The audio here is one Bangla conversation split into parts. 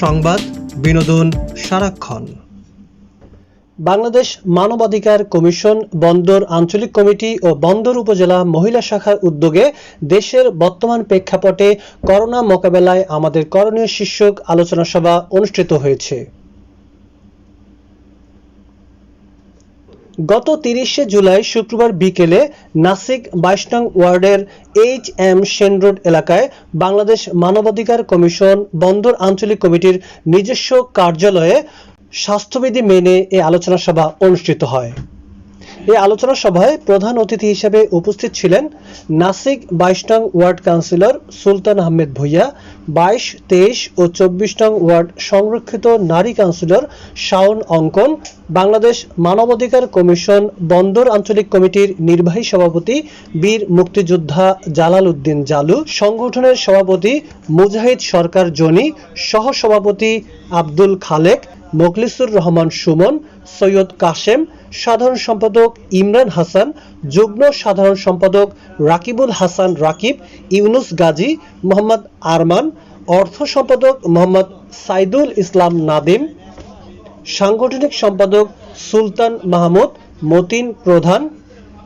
সংবাদ, বিনোদন, সারাক্ষণ। বাংলাদেশ মানবাধিকার কমিশন, বন্দর আঞ্চলিক কমিটি ও বন্দর উপজেলা মহিলা শাখার উদ্যোগে দেশের বর্তমান প্রেক্ষাপটে করোনা মোকাবেলায় আমাদের করণীয় শীর্ষক আলোচনা সভা অনুষ্ঠিত হয়েছে। গত তিরিশে জুলাই শুক্রবার বিকেলে নাসিক বাইশ নং ওয়ার্ডের এইচ এম সেন রোড এলাকায় বাংলাদেশ মানবাধিকার কমিশন বন্দর আঞ্চলিক কমিটির নিজস্ব কার্যালয়ে স্বাস্থ্যবিধি মেনে এই আলোচনা সভা অনুষ্ঠিত হয়। এই আলোচনা সভায় প্রধান অতিথি হিসেবে উপস্থিত ছিলেন নাসিক বাইশ নং ওয়ার্ড কাউন্সিলর সুলতান আহমেদ ভুইয়া বাইশ, তেইশ ও চব্বিশ নং ওয়ার্ড সংরক্ষিত নারী কাউন্সিলর শাওন অঙ্কন, বাংলাদেশ মানবাধিকার কমিশন বন্দর আঞ্চলিক কমিটির নির্বাহী সভাপতি বীর মুক্তিযোদ্ধা জালাল উদ্দিন জালু, সংগঠনের সভাপতি মুজাহিদ সরকার জনি, সহসভাপতি আব্দুল খালেক, মোখলিসুর রহমান সুমন, সৈয়দ কাশেম সাধারণ সম্পাদক ইমরান হাসান, যুগ্ম সাধারণ সম্পাদক রাকিবুল হাসান রাকিব, ইউনুস গাজী, মোহাম্মদ আরমান, অর্থ সম্পাদক মোহাম্মদ সাইদুল ইসলাম নাদিম, সাংগঠনিক সম্পাদক সুলতান মাহমুদ, মতিন প্রধান,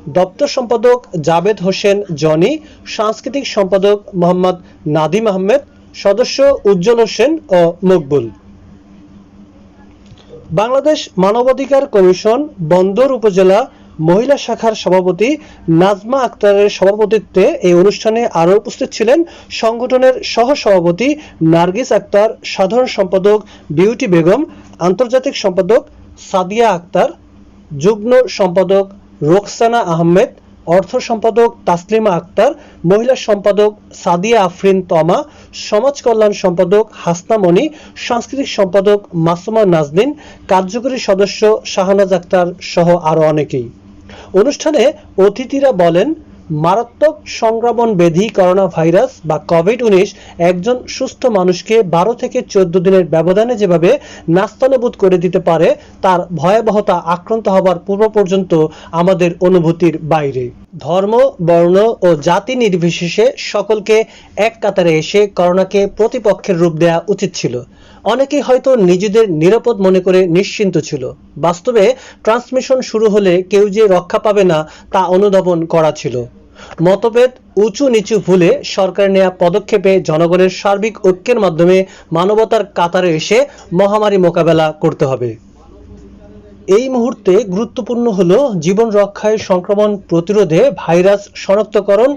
দপ্তর সম্পাদক জাবেদ হোসেন জনি, সাংস্কৃতিক সম্পাদক মোহাম্মদ নাদিম আহমেদ, সদস্য উজ্জ্বল হোসেন ও মকবুল। বাংলাদেশ মানবাধিকার কমিশন বন্দর উপজেলা মহিলা শাখার সভাপতি নাজমা আক্তারের সভাপতিত্বে এই অনুষ্ঠানে আরও উপস্থিত ছিলেন সংগঠনের সহ সভাপতি নার্গিস আক্তার, সাধারণ সম্পাদক বিউটি বেগম, আন্তর্জাতিক সম্পাদক সাদিয়া আক্তার, যুগ্ম সম্পাদক রোকসানা আহমেদ অর্থ সম্পাদক তাসলিমা আক্তার, মহিলা সম্পাদক সাদিয়া আফরিন তমা, সমাজ কল্যাণ সম্পাদক হাসনা মণি সাংস্কৃতিক সম্পাদক মাসুমা নাজদিন কার্যকরী সদস্য শাহনাজ আক্তার সহ আরও অনেকেই। অনুষ্ঠানে অতিথিরা বলেন মারাত্মক সংক্রমণ ব্যাধি করোনা ভাইরাস বা কোভিড উনিশ একজন সুস্থ মানুষকে বারো থেকে চোদ্দ দিনের ব্যবধানে যেভাবে নাস্তানুবোধ করে দিতে পারে, তার ভয়াবহতা আক্রান্ত হবার পূর্ব পর্যন্ত আমাদের অনুভূতির বাইরে। ধর্ম, বর্ণ ও জাতি নির্বিশেষে সকলকে এক কাতারে এসে করোনাকে প্রতিপক্ষের রূপ দেওয়া উচিত ছিল। অনেকেই হয়তো নিজেদের নিরাপদ মনে করে নিশ্চিন্ত ছিল। বাস্তবে ট্রান্সমিশন শুরু হলে কেউ যে রক্ষা পাবে না তা অনুধাবন করা ছিল। মতভেদ উঁচু নিচু ভুলে সরকার নেওয়া পদক্ষেপে জনগণের সার্বিক ঐক্যের মাধ্যমে মানবতার কাতারে এসে মহামারী মোকাবেলা করতে হবে। এই মুহূর্তে গুরুত্বপূর্ণ হলো জীবন রক্ষায় সংক্রমণ প্রতিরোধে ভাইরাস শনাক্তকরণ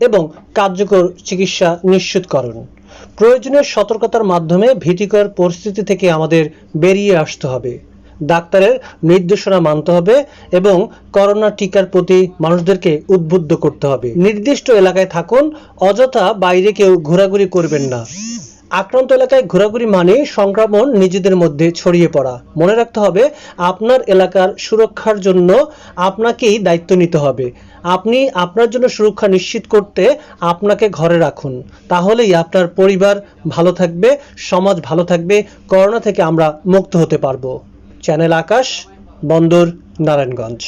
এবং কার্যকর চিকিৎসা নিশ্চিতকরণ। প্রয়োজনীয় সতর্কতার মাধ্যমে ভীতিকর পরিস্থিতি থেকে আমাদের বেরিয়ে আসতে হবে। ডাক্তারের নির্দেশনা মানতে হবে এবং করোনা টিকার প্রতি মানুষদেরকে উদ্বুদ্ধ করতে হবে। নির্দিষ্ট এলাকায় থাকুন, অযথা বাইরে কেউ ঘোরাঘুরি করবেন না। আক্রান্ত এলাকায় ঘোরাঘুরি মানে সংক্রমণ নিজেদের মধ্যে ছড়িয়ে পড়া। মনে রাখতে হবে, আপনার এলাকার সুরক্ষার জন্য আপনাকেই দায়িত্ব নিতে হবে। আপনি আপনার জন্য সুরক্ষা নিশ্চিত করতে আপনাকে ঘরে রাখুন। তাহলেই আপনার পরিবার ভালো থাকবে, সমাজ ভালো থাকবে, করোনা থেকে আমরা মুক্ত হতে পারব। চ্যানেল আকাশ বন্দর নারায়ণগঞ্জ।